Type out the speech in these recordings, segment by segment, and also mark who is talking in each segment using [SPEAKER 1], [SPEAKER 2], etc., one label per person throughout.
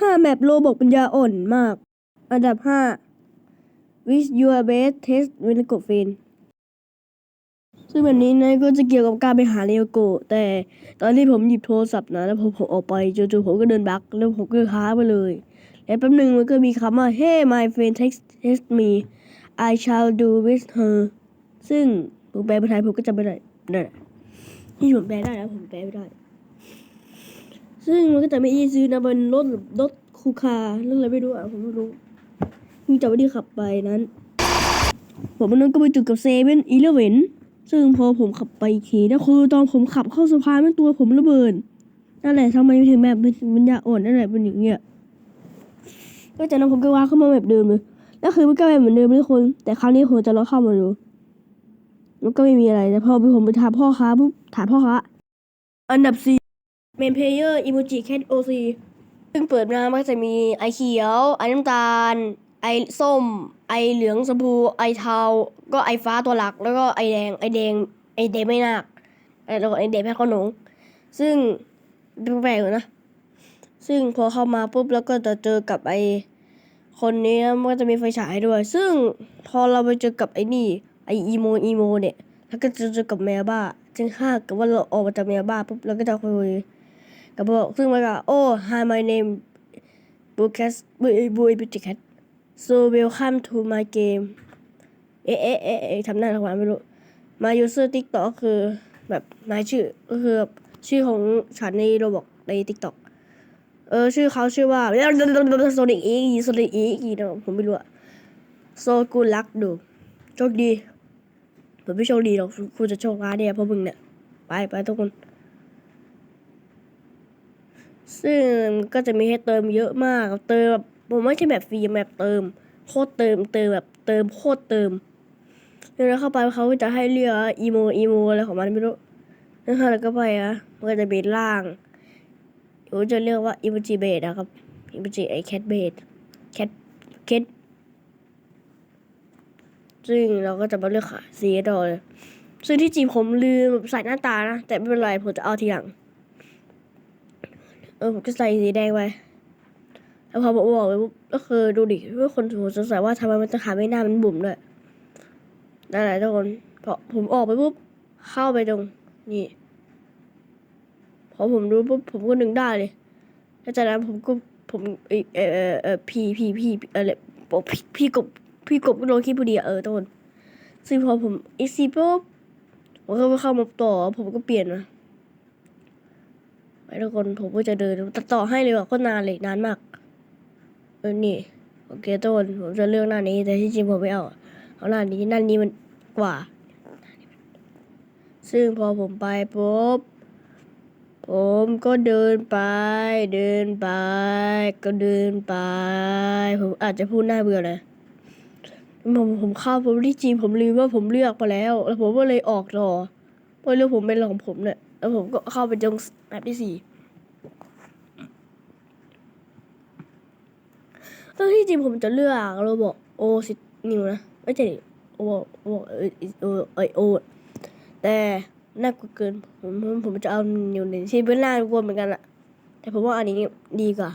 [SPEAKER 1] ห้าแมปโลบอกปัญญาอ่อนมาก อันดับห้า Wish your best test วินโกฟินซึ่งแบบนี้นะก็จะเกี่ยวกับการไปหาเรโโกะแต่ตอนที่ผมหยิบโทรศัพท์นะแล้วผมผมออกไปจู่ๆผมก็เดินบักแล้วผมก็ค้าไปเลย แล้วแป๊บหนึ่งมันก็มีคำว่า Hey my friend text text me I shall do with her ซึ่งผมแปลเป็นไทยผมก็จำไม่ได้นั่นแหละที่ผมแปลได้นะผมแปลไม่ได้ ซึ่งมันก็จะไม่อีซื้อนะเป็นรถรถคูคาร์รถอะไรไม่รู้อะผมไม่รู้มีจับว่าที่ขับไปนั้น ผมมันนั้นก็ไปจุดกับเซเว่นอีเลเวนซึ่งพอผมขับไปอีกทีนะคือตอนผมขับเข้าสะพานมันตัวผมระเบิดนั่นแหละทำไมถึงแบบมันยาอ่อนนั่นแหละเป็นอย่างเงี้ยก็จากนั้นผมก็ว่าเข้ามาแบบเดิมเลยแล้วคือมันก็แบบเหมือนเดิมเลยทุกคน แต่ครั้งนี้ผมจะลองเข้ามาดูมันก็ไม่มีอะไรแต่พอผมไปถามพ่อค้าปุ๊บถามพ่อค้าอันดับสี่ เมนเพลเยอร์อิโมจิแคทโอซีซึ่งเปิดมามันก็จะมีไอเขียว ไอน้ำตาล ไอส้ม ไอเหลืองชมพูไอเทา ก็ไอฟ้าตัวหลัก แล้วก็ไอแดง ไอแดง ไอแดงไม่นักแล้วก็ไอแดงแพ้ขนงซึ่งแปลกๆนะ ซึ่งพอเข้ามาปุ๊บแล้วก็จะเจอกับไอคนนี้นะมันก็จะมีไฟฉายด้วย ซึ่งพอเราไปเจอกับไอนี่ ไออีโมอีโมเนี่ย แล้วก็จะเจอกับแมวบ้า จึงถ้ากิดว่าเราออกมาจากแมวบ้าปุ๊บเราก็จะคุย กับบอกซึ่งมันก็โอ้ hi my name Bukas Bu Bu Beauty Cat so welcome to my game เอ๊ะเอ๊ะเอ๊ะทำหน้าทำไมไม่รู้ my user TikTok ก็คือแบบนายชื่อก็คือชื่อของฉันในโรบอกใน TikTok เออชื่อเขาชื่อว่า Sonic X Sonic X นะผมไม่รู้อะ so good luck ดูโชคดีผมไม่โชคดีหรอกคุณจะโชคร้ายเนี่ยเพราะมึงเนี่ย ไปไปทุกคน ซึ่งก็จะมีให้เติมเยอะมาก เติมแบบผมไม่ใช่แบบฟรีแบบเติมโคตรเติมเติมแบบเติมโคตรเติมแล้วเข้าไปเขาจะให้เลือกอีโมอีโมอะไรของมันไม่รู้แล้วเราก็ไปอะมันก็จะเป็นล่างผมจะเรียกว่าอีโมจิเบดนะครับอีโมจิไอแคทเบดแคทแคทซึ่งเราก็จะมาเลือกค่ะสีดอลซึ่งที่จริงผมลืมใส่หน้าตานะ แต่ไม่เป็นไรผมจะเอาทีหลัง เออผมก็ใส่สีแดงไปแล้วพอบอกบอกไปปุ๊บก็คือดูดิว่าคนสงสัยว่าทำไมมันจะขาไม่หน้ามันบุ๋มด้วยนั่นแหละทุกคนพอผมออกไปปุ๊บเข้าไปตรงนี่พอผมรู้ปุ๊บผมก็นึงได้เลยแล้วจากนั้นผมก็ผมเออเออเออพี่พี่พี่อะไรบอกพี่พี่กบพี่กบก็ลงคลิปพอดีเออทุกคนซึ่งพอผมอีซีปุ๊บผมก็เข้ามาต่อผมก็เปลี่ยนนะ ไปทุกคนผมก็จะเดินตัดต่อให้เลยว่ะก็นานเลยนานมากเออนี่โอเคทุกคนผมจะเลือกหน้านี้แต่ที่จริงผมไม่เอาเอาหน้านี้หน้านี้มันกว่า ซึ่งพอผมไปปุ๊บผมก็เดินไปเดินไป ก็เดินไป ผมอาจจะพูดหน้าเบื่อนะผมผมเข้าผมที่จริงผมลืมว่าผมเลือกไปแล้ว แล้วผมก็เลยออกต่อเพราะเรื่องผมเป็นของผมเนี่ย แล้วผมก็เข้าไปตรงแมปที่สี่ตอนที่จริงผมจะเลือกเรบอกโอซินิวนะไม่ใช่โอโอโอไอโอแต่น่ากลัวเกินผมผมผมจะเอานิวในที่เป็นน่ากลัวเหมือนกันอะแต่ผมว่าอันนี้ดีกว่า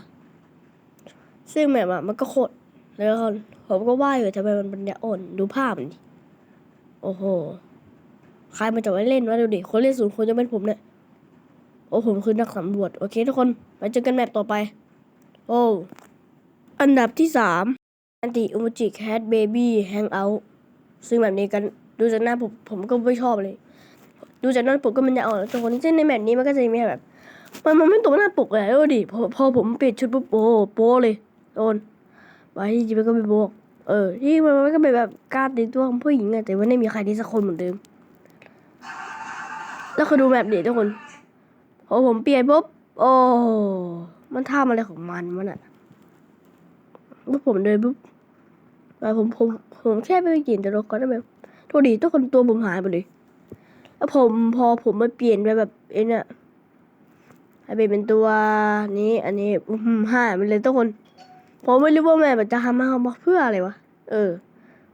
[SPEAKER 1] ซึ่งแบบอะมันก็โคตรแล้วผมก็ว่าอยู่ทำไมมันเป็นอ่อนดูภาพมันดิโอ้โห ใครมันจะไว้เล่นวะดูดิคนเล่นศูนย์คนจะเป็นผมเนี่ยโอ้ผมคือนักสำรวจโอเคทุกคนไปเจอกันแมปต่อไป โอ้อันดับที่สามอันติอุมจิแคทเบบี้แฮงเอาท์ซึ่งแบบนี้กันดูจากหน้าผมผมก็ไม่ชอบเลย ดูจากหน้าปกก็มันจะอ่อนทุกคนซึ่งในแมปนี้มันก็จะมีแบบ มันมันไม่ตรงหน้าปกเลยดูดิพอพอผมเปลี่ยนชุดปุ๊บโอ้โป้เลยโดนไปที่จริงมันก็ไม่โบกเออที่มันมันก็เป็นแบบการติดตัวของผู้หญิงอะแต่ว่าไม่มีใครที่สักคนเหมือนเดิม แล้วคือดูแบบนี้ทุกคนพอผมเปลี่ยนปุ๊บโอ้มันทำอะไรของมันมันอะแล้วผมเดินปุ๊บแต่ผมผมผมแค่ไปกินแต่รถก็ได้แบบโทษดีทุกคนตัวผมหายไปเลยแล้วผมพอผมมาเปลี่ยนไปแบบเอ็นี่ยให้ไปเป็นตัวนี้อันนี้อื้อหือหายไปเลยทุกคนผมไม่รู้ว่าแม่แบบจะทำมามาเพื่ออะไรวะเออ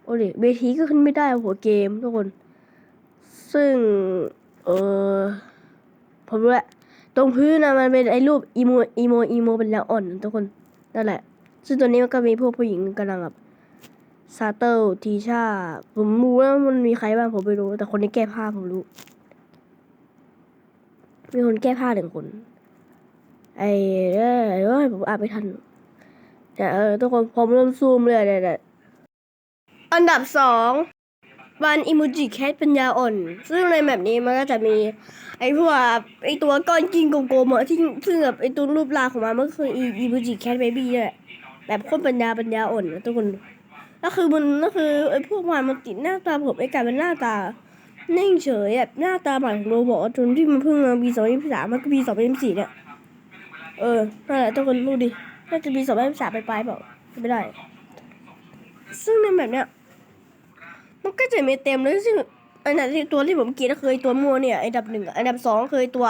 [SPEAKER 1] โอ้ดิเบทีก็ขึ้นไม่ได้หัวเกมทุกคน ซึ่ง เออผมรู้แหละตรงพื้นนะมันเป็นไอ้รูปอีโมอีโมอีโมเป็นแล้วอ่อนทุกคนนั่นแหละ ซึ่งตัวนี้มันก็มีพวกผู้หญิงกำลังแบบซาเตลทีชาผมรู้ว่ามันมีใครบ้างผมไม่รู้ แต่คนที่แก้ผ้าผมรู้ มีคนแก้ผ้าหนึ่งคน ไอ้เอ้ยผมอ่านไม่ทันแต่เออทุกคนผมเริ่มซูมเลยเนี่ยเนี่ยอันดับสอง บันอิมูจิแคทปัญญาอ่อน ซึ่งในแบบนี้มันก็จะมี ไอ้พวกไอ้ตัวก้อนกินโกโก้อะที่ซึ่งแบบไอ้ตัวรูปร่างของมันมันคืออีอีมูจิแคทเบบี้เนี่ยแบบคนปัญญาปัญญาอ่อนนะทุกคน ก็คือมันก็คือไอ้พวกมันมันติดหน้าตาผมไอ้กลายเป็นหน้าตานิ่งเฉยแบบหน้าตาใหม่ของโรบอกจนที่มันเพิ่งมาปีสองพันสิบสามมันก็ปีสองพันสี่เนี่ยเออนั่นแหละทุกคนรู้ดิน่าจะมีสองพันสิบสามไปปลายเปล่าไม่ได้ ซึ่งในแบบเนี้ย มันก็จะมีเต็มเลยซึ่งอันนั้นที่ตัวที่ผมเกลียดก็คือตัวมัวเนี่ยอันดับหนึ่งอันดับสองคือตัว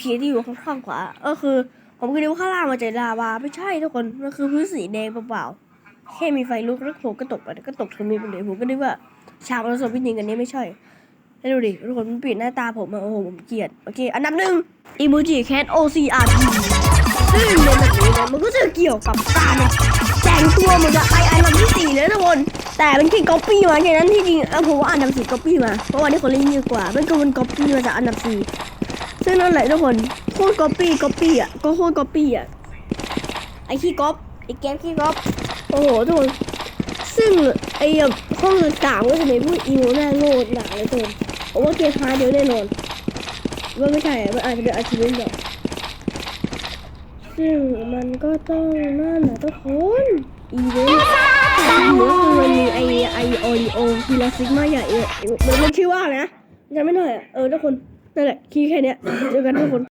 [SPEAKER 1] เขียวๆที่อยู่ข้างขวาก็คือ ผมคิดว่าข้างล่างมันจะลาวาไม่ใช่ทุกคนมันคือพื้นสีแดงเปล่าๆแค่มีไฟลุกแล้วผมก็ตกไปก็ตกตรงนี้ไปเลยผมก็นึกว่าฉากประสบพิจริงกันนี้ไม่ใช่ให้ดูดิทุกคนมันปิดหน้าตาผมอะโอ้โหผมเกลียดโอเคอันดับหนึ่งอีโมจิแคท OCRT ซึ่งในแบบนี้เนี่ยมันก็จะเกี่ยวกับการแต่งตัวเหมือนกับไอไอ แต่เป็นแค่ก๊อปปี้มาแค่นั้นที่จริงเออผมว่าอันดับสี่ก๊อปปี้มาเพราะว่านี่คนเล่นเยอะกว่ามันก็มันก๊อปปี้มาจากอันดับสี่ซึ่งนั่นแหละทุกคนโคตรก๊อปปี้ก๊อปปี้อะก็โคตรก๊อปปี้อะไอขี้ก๊อปไอแก๊ปขี้ก๊อปโอ้โหทุกคนซึ่งไอแบบห้องต่างๆก็จะมีพวกอีโมน้าโง่หนาเลยทุกคนผมว่าเกมพาเดียวแน่นอนว่าไม่ใช่มันอาจจะเป็นอาชีพแบบซึ่งมันก็ต้องนั่นนะทุกคนอีเวนต์ มือคือมันมีไอไอโอริโอทีละซิกมาใหญ่เออมันมันชื่อว่าอะไรนะจำไม่ได้อะเออทุกคนนั่นแหละคีย์แค่เนี้ยเจอกันทุกคน